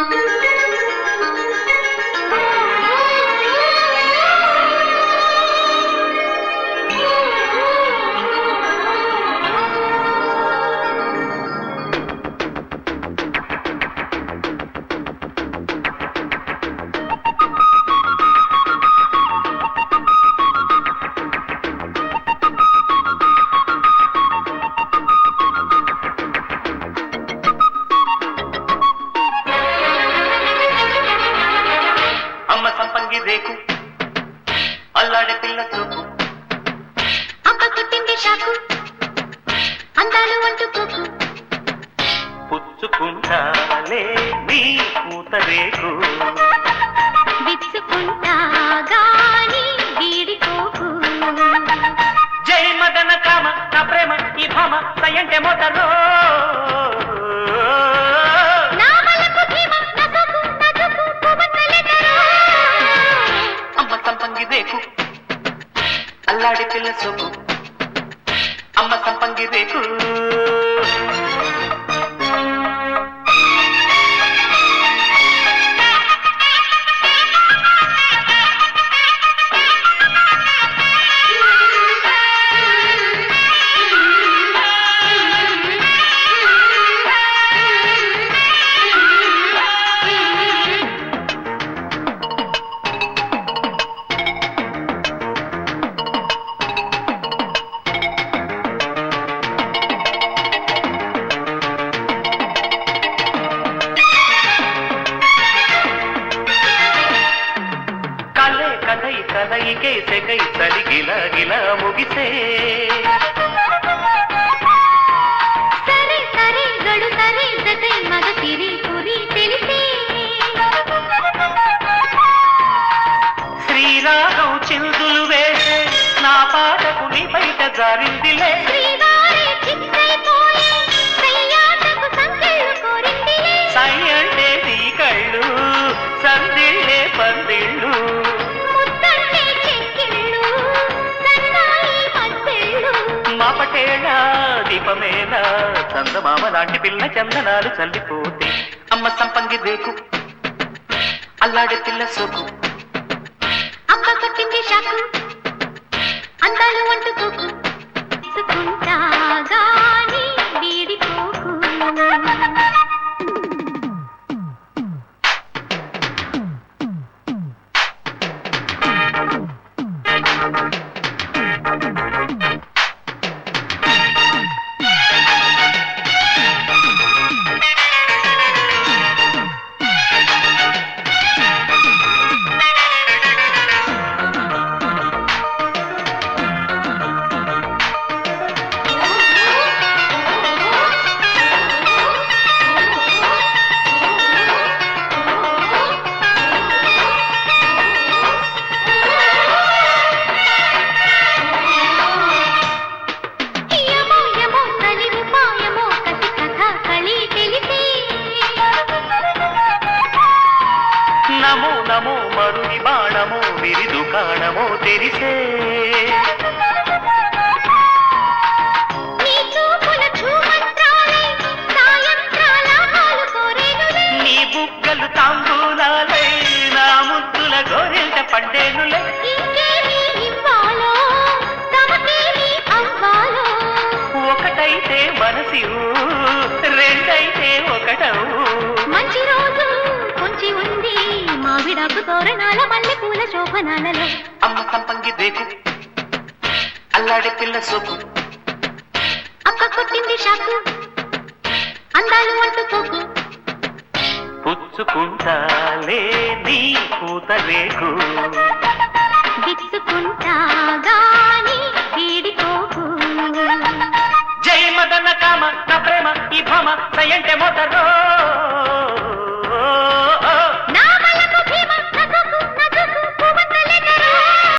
అమ్మ అల్లాడే పిల్ల చూపు. అప్ప కొట్టింది షాకు. అందాలు అంటుకోకు పుచ్చుకుంటాలే నీ పూత రేకు విచ్చుకుంటా గాని వీడిపోకు జై మదన కామ నా ప్రేమ ఈ భామ సయంటే మోతరో అల్లాడే అమ్మ సంపంగి రేకు కథయికే సెగై చలి గిల గిల ముగిసే. శ్రీరాగం చిందులు వేసే నా పాటకు నీ బయట జారిందిలే. చందమామ లాంటి పిల్ల చందనాలు చల్లిపోతే అమ్మ సంపంగి రేకు అల్లాడే పిల్ల సోకు. దుకాణమో తెరిసే. నీ బుగ్గలు తాంబూలాలై నా ముద్దుల గోరెంట పండేనులే గిడాకు తోరణాల మల్లె పూల శోభనాలలో. అమ్మ సంపంగి దేకు అల్లాడే పిల్ల సోకు. అక్క కొట్టింది షాకు అందాలు అంటూ తోకు పుచ్చుకుంటాలే నీ పూత రేకు జై మదన కామ నా ప్రేమ ఈ